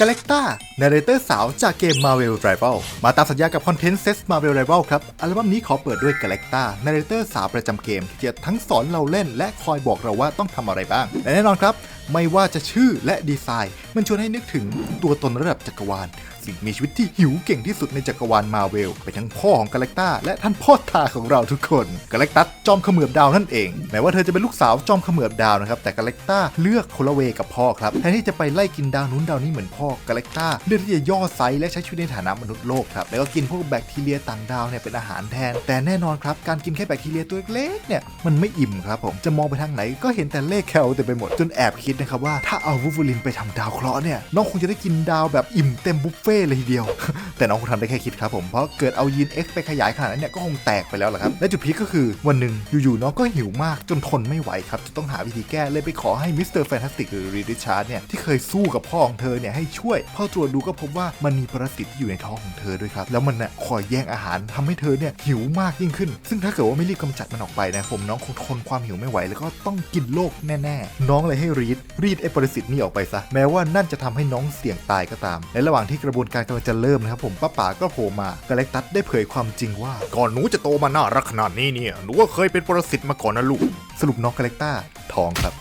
กาเล็กตาเนเรเตอร์สาวจากเกม Marvel Rival มาตามสัญญากับคอนเทนต์เซส Marvel Rival ครับ อัลบั้มนี้ขอเปิดด้วยกาเล็กตาเนเรเตอร์สาวประจำเกมที่จะทั้งสอนเราเล่นและคอยบอกเราว่าต้องทำอะไรบ้างและแน่นอนครับ ไม่ว่าจะชื่อและดีไซน์ มันชวนให้นึกถึงตัวตนระดับจักรวาล สิ่งมีชีวิตที่หิวเก่งที่สุดในจักรวาลมาเวลไปทั้งพ่อของกาแล็กตาและท่านพ่อตาของเราทุกคนกาแล็กตัสจอมเขมือบดาวนั่นเองแม้ว่าเธอจะเป็นลูกสาวจอมเขมือบดาวนะครับแต่กาแล็กตาเลือกคนละเวกับพ่อครับแทนที่จะไปไล่กินดาวนู้นดาวนี้เหมือนพ่อกาแล็กตาเลือกที่จะย่อไซส์และใช้ชีวิตในฐานะมนุษย์โลกครับแล้วก็กินพวกแบคทีเรียต่างดาวเนี่ยเป็นอาหารแทน แต่แน่นอนครับการกินแค่แบคทีเรียตัวเล็กเนี่ยมันไม่อิ่มครับผมจะมองไปทางไหนก็เห็นแต่เลขแคลเต็มไปหมดจนแอบคิดนะครับว่าถ้าเอาวูฟูลินไปทำดาวเคราะห์เนี่ยน้องคงจะได้กินดาวแบบอิ่มเต็มบุฟเฟ่เลยทีเดียว แต่น้องคงทำได้แค่คิดครับผม เพราะเกิดเอายีน X ไปขยายขนาดนั้นเนี่ยก็คงแตกไปแล้วแหละครับ และจุดพีคก็คือวันหนึ่งอยู่ๆน้องก็หิวมากจนทนไม่ไหวครับจะต้องหาวิธีแก้เลยไปขอให้มิสเตอร์แฟนตาสติกหรือรีดิชาร์ดเนี่ยที่เคยสู้กับพ่อของเธอเนี่ยให้ช่วย พ่อตรวจดูก็พบว่ามันมีปรสิตที่อยู่ในท้องของเธอด้วยครับแล้วมันน่ะคอยแย่งอาหารทำให้เธอเนี่ยหิวมากยิ่งขึ้น ซึ่งถ้าเกิดว่าไม่รีบกำจัดมันออกไปนะผมน้องคงทนความหิวไม่ไหว แล้วก็ต้องกินโลกแน่ๆ น้องเลยให้รีดรีดไอ้ปรสิตนี่ออกไปซะแม้ว่านั่นจะทำให้น้องเสี่ยงตายก็ตาม ในระหว่างที่กระบวนการกำลังจะเริ่มนะครับผมป้าป๋าก็โผล่มากาแล็กตัสได้เผยความจริงว่า ก่อนหนูจะโตมาน่ารักขนาดนี้เนี่ยหนูก็เคยเป็นปรสิตมาก่อนนะลูก สรุปน้องกาแล็กต้าท้องครับ